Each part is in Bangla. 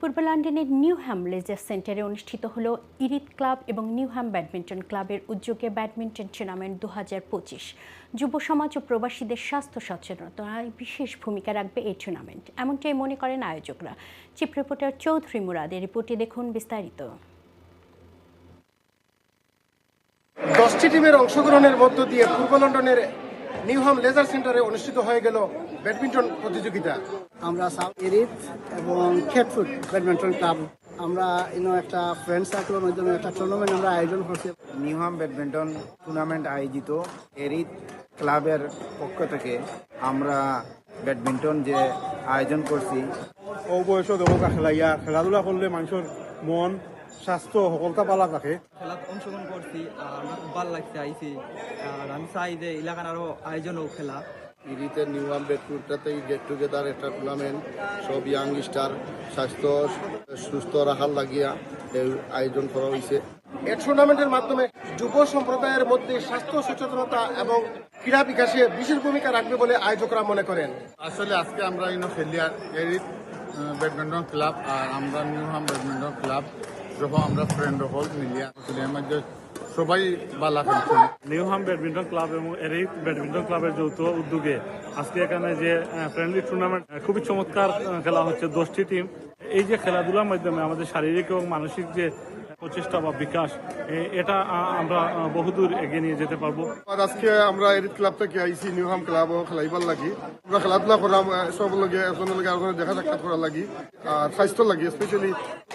পূর্ব লন্ডনের নিউহ্যাম লেজার সেন্টারে অনুষ্ঠিত হলো ইরিত ক্লাব এবং নিউহ্যাম ব্যাডমিন্টন ক্লাবের উদ্যোগে ব্যাডমিন্টন টুর্নামেন্ট দু হাজার পঁচিশ। যুব সমাজ ও প্রবাসীদের স্বাস্থ্য সচেতনতায় বিশেষ ভূমিকা রাখবে এই টুর্নামেন্ট। এমনটাই মনে করেন আয়োজকরা। চিফ রিপোর্টার চৌধুরী মুরাদের রিপোর্টে দেখুন বিস্তারিত। দশটি টিমের অংশগ্রহণের মধ্য দিয়ে পূর্ব লন্ডনের নিউহাম লেজার সেন্টারে অনুষ্ঠিত হয়ে গেল ব্যাডমিন্টন প্রতিযোগিতা। আমরা সাউথ এরিত এবং খেটফুট ব্যাডমিন্টন ক্লাব। আমরা ইনো একটা ফ্রেন্ড সার্কেলের মাধ্যমে একটা টুর্নামেন্ট আমরা আয়োজন করছি। নিউহাম ব্যাডমিন্টন টুর্নামেন্ট আয়োজিত এরিত ক্লাবের পক্ষ থেকে আমরা ব্যাডমিন্টন যে আয়োজন করছি। ও বয়স দমকা খেলাইয়া খেলাধুলা করলে মানুষের মন স্বাস্থ্য সকলটা পালা থাকে খেলাত অংশগ্রহণ করছি আর খুব ভালো লাগছে আইছি। আর আমি চাই যে এলাকার আরও আয়োজন হোক খেলা। ইরিতে নিউয়াম বেডপুরটাতে গেট টুগেদার একটা টুর্নামেন্ট সব ইয়াং স্টার স্বাস্থ্য সুস্থ রাখার লাগিয়া এই আয়োজন করা হয়েছে এ টুর্নামেন্টের মাধ্যমে যুব সম্প্রদায়ের মধ্যে স্বাস্থ্য সচেতনতা এবং ক্রীড়া বিকাশে বিশেষ ভূমিকা রাখবে বলে আয়োজকরা মনে করেন। আসলে আজকে আমরা ইনো খেলিয়ার এরিত ব্যাডমিন্টন ক্লাব আর আমরা নিউহাম ব্যাডমিন্টন ক্লাব যখন আমরা ফ্রেন্ড হল মিলিয়া মধ্যে সবাই বালা খেলছেন। নিউহাম ব্যাডমিন্টন ক্লাব এবং এরিক ব্যাডমিন্টন ক্লাবের যৌথ উদ্যোগে আজকে এখানে যে ফ্রেন্ডলি টুর্নামেন্ট খুবই চমৎকার খেলা হচ্ছে, দশটি টিম এই যে খেলাধুলার মাধ্যমে আমাদের শারীরিক এবং মানসিক যে প্রচেষ্টা বা বিকাশ এটা আমরা বহুদূর এগিয়ে নিয়ে যেতে পারব। আজকে আমরা এরিত ক্লাব থেকে আইসি নিউহাম ক্লাব খেলাইবার লাগি। আমরা খেলাধুলা করা সব লগে একজনের লগে দেখা সাক্ষাৎ করা লাগি, আর স্বাস্থ্য লাগি স্পেশালি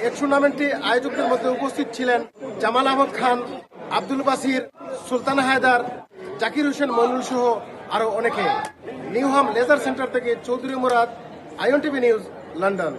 এ টুর্নামেন্টে আয়োজকদের মধ্যে উপস্থিত ছিলেন জামাল আহমদ খান, আব্দুল বাসির, সুলতান হায়দার, জাকির হোসেন মনুল সহ আরও অনেকে। নিউহাম লেজার সেন্টার থেকে চৌধুরী মুরাদ আইন টিভি নিউজ, লন্ডন।